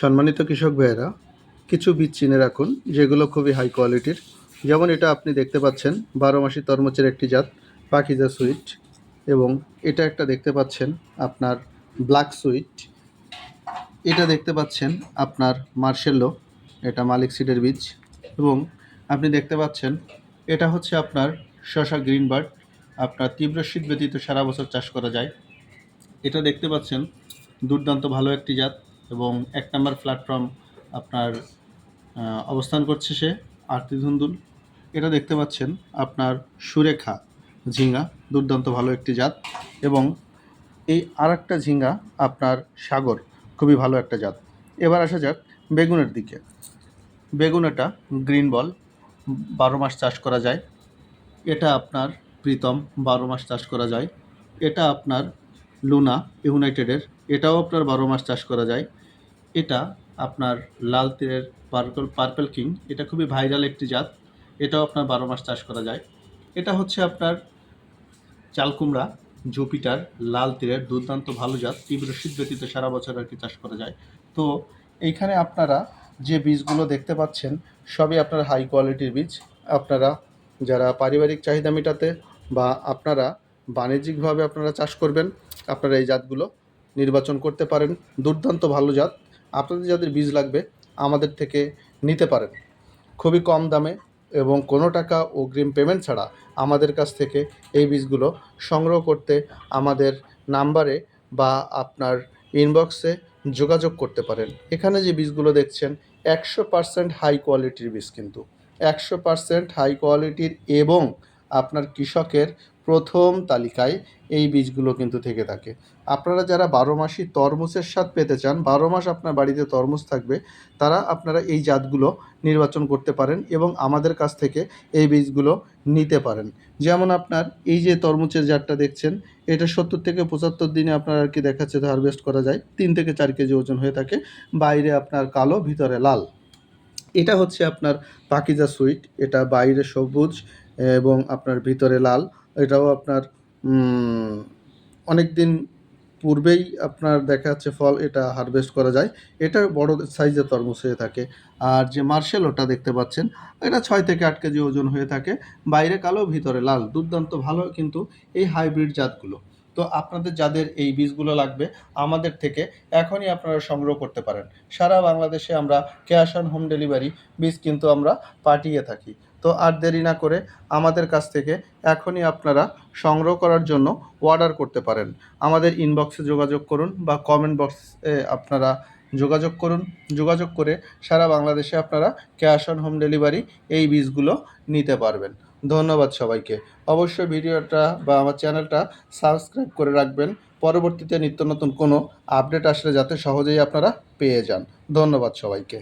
সম্মানিত কৃষক ভাইয়েরা, কিছু বীজ চিনে রাখুন, যেগুলো খুবই হাই কোয়ালিটির যেমন এটা আপনি দেখতে পাচ্ছেন, বারো মাসি তরমুজের একটি জাত পাখিজা সুইট। এবং এটা একটা দেখতে পাচ্ছেন আপনার ব্ল্যাক সুইট। এটা দেখতে পাচ্ছেন আপনার মার্শেল্লো এটা মালিক সিডের বীজ। এবং আপনি দেখতে পাচ্ছেন, এটা হচ্ছে আপনার শশা গ্রিন বার্ড আপনার তীব্র শীত ব্যতীত সারা বছর চাষ করা যায়। এটা দেখতে পাচ্ছেন, দুর্দান্ত ভালো একটি জাত। এবং এক নম্বর প্ল্যাটফর্ম আপনার অবস্থান করছে সে, আরতি ধুন্দুল। এটা দেখতে পাচ্ছেন আপনার সুরেখা ঝিঙ্গা, দুর্দান্ত ভালো একটি জাত। এবং এই আর একটা ঝিঙ্গা আপনার সাগর, খুবই ভালো একটা জাত। এবার আসা যাক বেগুনের দিকে। বেগুন এটা গ্রিন বল বারো মাস চাষ করা যায়। এটা আপনার প্রীতম, বারো মাস চাষ করা যায়। এটা আপনার লুনা ইউনাইটেডের, এটাও আপনার বারো মাস চাষ করা যায়। এটা আপনার লাল তীরের পার্পল, পার্পেল কিং, এটা খুবই ভাইরাল একটি জাত। এটাও আপনার বারো মাস চাষ করা যায়। এটা হচ্ছে আপনার চালকুমড়া, জুপিটার, লাল তীরের দুর্দান্ত ভালো জাত, তীব্র শীত ব্যতীত সারা বছর আর কি চাষ করা যায়। তো এইখানে আপনারা যে বীজগুলো দেখতে পাচ্ছেন, সবই আপনার হাই কোয়ালিটির বীজ। আপনারা যারা পারিবারিক চাহিদা মেটাতে বা আপনারা বাণিজ্যিকভাবে আপনারা চাষ করবেন, আপনারা এই জাতগুলো নির্বাচন করতে পারেন। দুর্দান্ত ভালো জাত। আপনাদের যাদের বীজ লাগবে, আমাদের থেকে নিতে পারেন। খুবই কম দামে এবং কোনো টাকা অগ্রিম পেমেন্ট ছাড়া আমাদের কাছ থেকে এই বীজগুলো সংগ্রহ করতে আমাদের নাম্বারে বা আপনার ইনবক্সে যোগাযোগ করতে পারেন। এখানে যে বীজগুলো দেখছেন, একশো পার্সেন্ট হাই কোয়ালিটির বীজ কিন্তু। একশো পার্সেন্ট হাই কোয়ালিটির এবং আপনার কৃষকের প্রথম তালিকায় এই বীজগুলো কিন্তু থেকে থাকে। আপনারা যারা বারো মাসি তরমুজের স্বাদ পেতে চান, বারো মাস আপনার বাড়িতে তরমুজ থাকবে, তারা আপনারা এই জাতগুলো নির্বাচন করতে পারেন এবং আমাদের কাছ থেকে এই বীজগুলো নিতে পারেন। যেমন আপনার এই যে তরমুজের জাতটা দেখছেন, এটা সত্তর থেকে পঁচাত্তর দিনে আপনার আর কি দেখাচ্ছে হারভেস্ট করা যায়, তিন থেকে চার কেজি ওজন হয়ে থাকে, বাইরে আপনার কালো, ভিতরে লাল। এটা হচ্ছে আপনার পাকিজা সুইট, এটা বাইরে সবুজ এবং আপনার ভিতরে লাল। এটাও আপনার অনেক দিন পূর্বেই আপনার দেখা যাচ্ছে ফল এটা হারভেস্ট করা যায়। এটা বড় সাইজের তরমুজ হয়ে থাকে। আর যে মার্শেল ওটা দেখতে পাচ্ছেন, এটা ছয় থেকে আট কেজি ওজন হয়ে থাকে। বাইরে কালো, ভিতরে লাল। দুর্দান্ত ভালো কিন্তু এই হাইব্রিড জাতগুলো। তো আপনাদের যাদের এই বীজগুলো লাগবে, আমাদের থেকে এখনই আপনারা সংগ্রহ করতে পারেন। সারা বাংলাদেশে আমরা ক্যাশ অন হোম ডেলিভারি বীজ কিন্তু আমরা পাঠিয়ে থাকি। তো আর দেরি না করে আমাদের কাছ থেকে এখনই আপনারা সংগ্রহ করার জন্য অর্ডার করতে পারেন। আমাদের ইনবক্সে যোগাযোগ করুন বা কমেন্ট বক্সে আপনারা যোগাযোগ করুন। যোগাযোগ করে সারা বাংলাদেশে আপনারা ক্যাশ অন হোম ডেলিভারি এই বীজগুলো নিতে পারবেন। ধন্যবাদ সবাইকে। অবশ্যই ভিডিওটা বা আমার চ্যানেলটা সাবস্ক্রাইব করে রাখবেন। পরবর্তীতে নিত্য নতুন কোনো আপডেট আসলে যাতে সহজেই আপনারা পেয়ে যান। ধন্যবাদ সবাইকে।